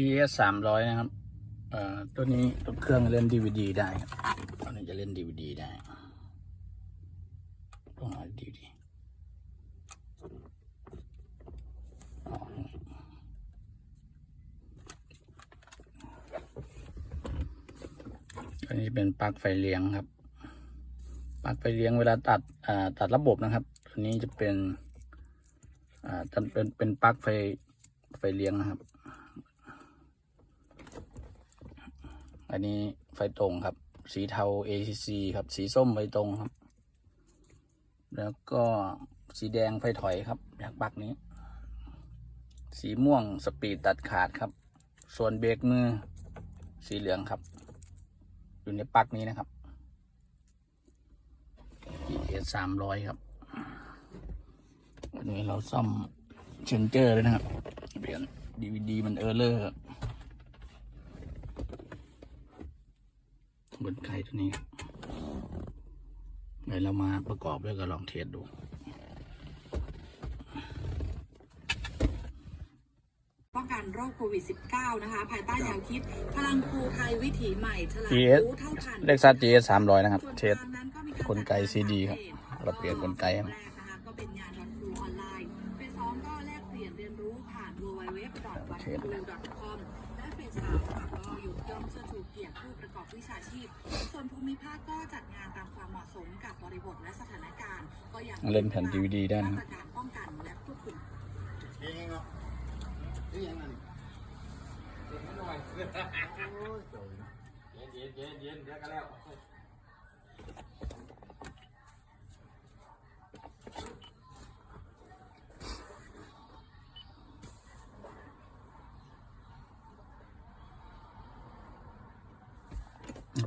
GS สามร้อยนะครับตัวนี้ตัวเครื่องเล่น DVD ได้ตัวนี้จะเล่น DVD ได้ต้องหา DVD อันนี้เป็นปลั๊กไฟเลี้ยงครับปลั๊กไฟเลี้ยงเวลาตัดตัดระบบนะครับ ตัวนี้จะเป็นจะเป็นเป็นปลั๊กไฟไฟเลี้ยงนะครับ อันนี้ไฟตรงครับ สีเทา ACC ครับ สีส้มไฟตรงครับ แล้วก็สีแดงไฟถอยครับจากปักนี้ สีม่วงสปีดตัดขาดครับ ส่วนเบรกมือสีเหลืองครับ อยู่ในปลั๊กนี้นะครับ GS สามร้อยครับ วันนี้เราซ่อมเชนเจอร์เลยนะครับ เปลี่ยน DVD มันเออร์เลอร์ บนไก่ตัวนี้ครับเดี๋ยวเรามาประกอบแล้วก็ลองเทสดูป้องกันโรคโควิด -19 นะคะ ภายใต้แนวคิด พลังครูไทยวิถีใหม่ฉลาด GS รู้เท่าทันเล็กซัส GS สามร้อยนะครับส่วนเทสทางนั้นก็มีารกลไก CD ครับเราเปลี่ยนกลไกครับแรกนะคะก็เป็นงานดอทครูออนไลน์เฟสสองก็แลกเปลี่ยนเรียนรู้ผ่าน www.watcru.com และเฟสสามค่ะก็ยกย่อง เชิดชูเกียรติผู้ประกอบวิชาชีพ ส่วนภูมิภาคก็จัดงานตามความเหมาะสมกับบริบทและสถานการณ์ ก็ยังเล่นแผ่น DVD ได้นะมาตรการป้องกันและควบคุมเองเนาะนี่ยังไงเย็นเย็นเย็นเดี๋ยวก็แล้ว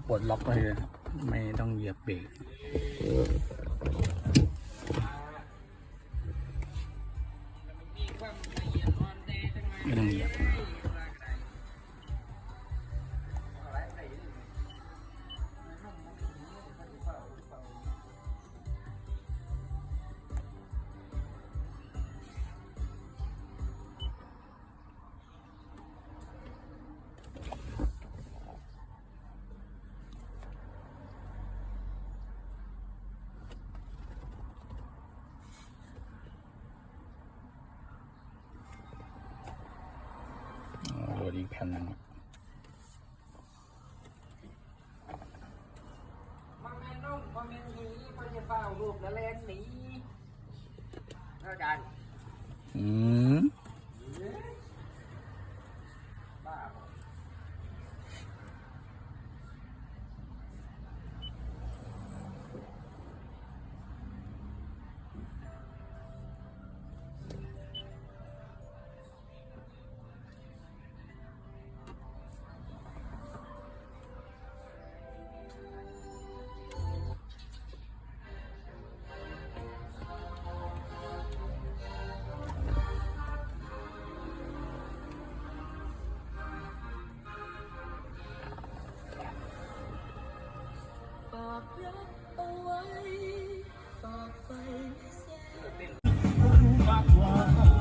ปลดล็อกไปเลยไม่ต้องเหยียบเบรก อ๋อโหลดอีกแผ่นหนึงครับมันแม่นุ่มมันแม่หนีมันจะเฝ้ารูปแล้วแลนหนีอาจารย์อืม รักเอาไว้ฝากไปไม่แสน